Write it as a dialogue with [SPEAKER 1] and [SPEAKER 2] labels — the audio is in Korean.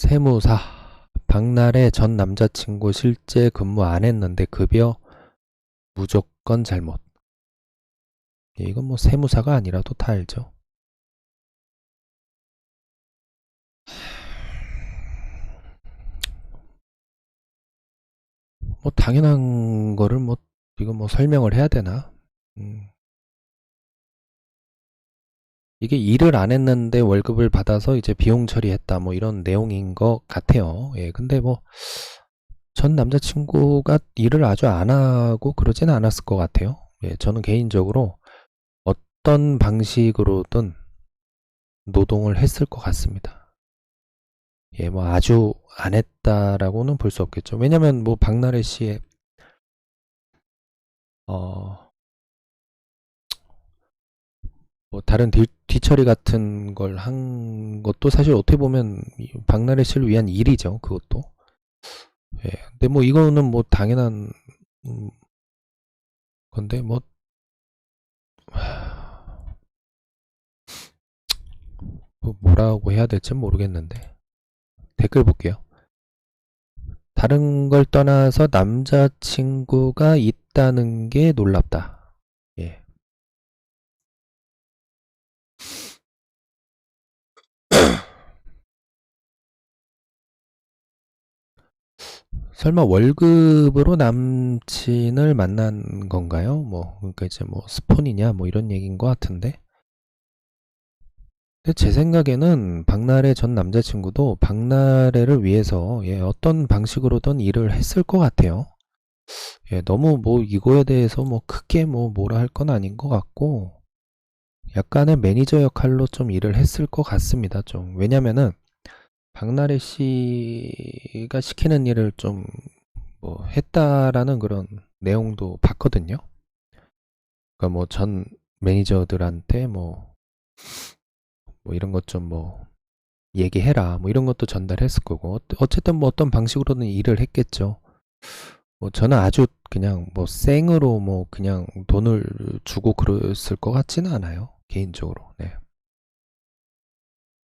[SPEAKER 1] 세무사 박날의 전 남자친구 실제 근무 안 했는데 급여 무조건 잘못. 예, 이건 뭐 세무사가 아니라도 다 알죠. 뭐 당연한 거를 뭐 이거 뭐 설명을 해야 되나? 음. 이게 일을 안 했는데 월급을 받아서 이제 비용 처리했다 뭐 이런 내용인 것 같아요. 예, 근데 뭐 전 남자친구가 일을 아주 안 하고 그러진 않았을 것 같아요. 예, 저는 개인적으로 어떤 방식으로든 노동을 했을 것 같습니다. 예, 뭐 아주 안 했다라고는 볼 수 없겠죠. 왜냐면 뭐 박나래 씨의 어, 뭐 다른 뒤, 뒤처리 같은 걸 한 것도 사실 어떻게 보면 이 박나래 씨를 위한 일이죠. 그것도. 예. 근데 뭐 이거는 뭐 당연한 음, 건데 뭐 하, 뭐 뭐라고 해야 될지 모르겠는데 댓글 볼게요. 다른 걸 떠나서 남자친구가 있다는 게 놀랍다. 예. 설마 월급으로 남친을 만난 건가요? 뭐, 그러니까 이제 뭐 스폰이냐, 뭐 이런 얘기인 것 같은데. 근데 제 생각에는 박나래 전 남자친구도 박나래를 위해서 예, 어떤 방식으로든 일을 했을 것 같아요. 예, 너무 뭐 이거에 대해서 뭐 크게 뭐 뭐라 할 건 아닌 것 같고, 약간의 매니저 역할로 좀 일을 했을 것 같습니다. 좀. 왜냐면은, 박나래 씨가 시키는 일을 좀 뭐 했다라는 그런 내용도 봤거든요. 그러니까 뭐 전 매니저들한테 뭐, 뭐 이런 것 좀 뭐 얘기해라 뭐 이런 것도 전달했을 거고 어- 어쨌든 뭐 어떤 방식으로든 일을 했겠죠. 뭐 저는 아주 그냥 뭐 생으로 뭐 그냥 돈을 주고 그랬을 것 같지는 않아요. 개인적으로. 네.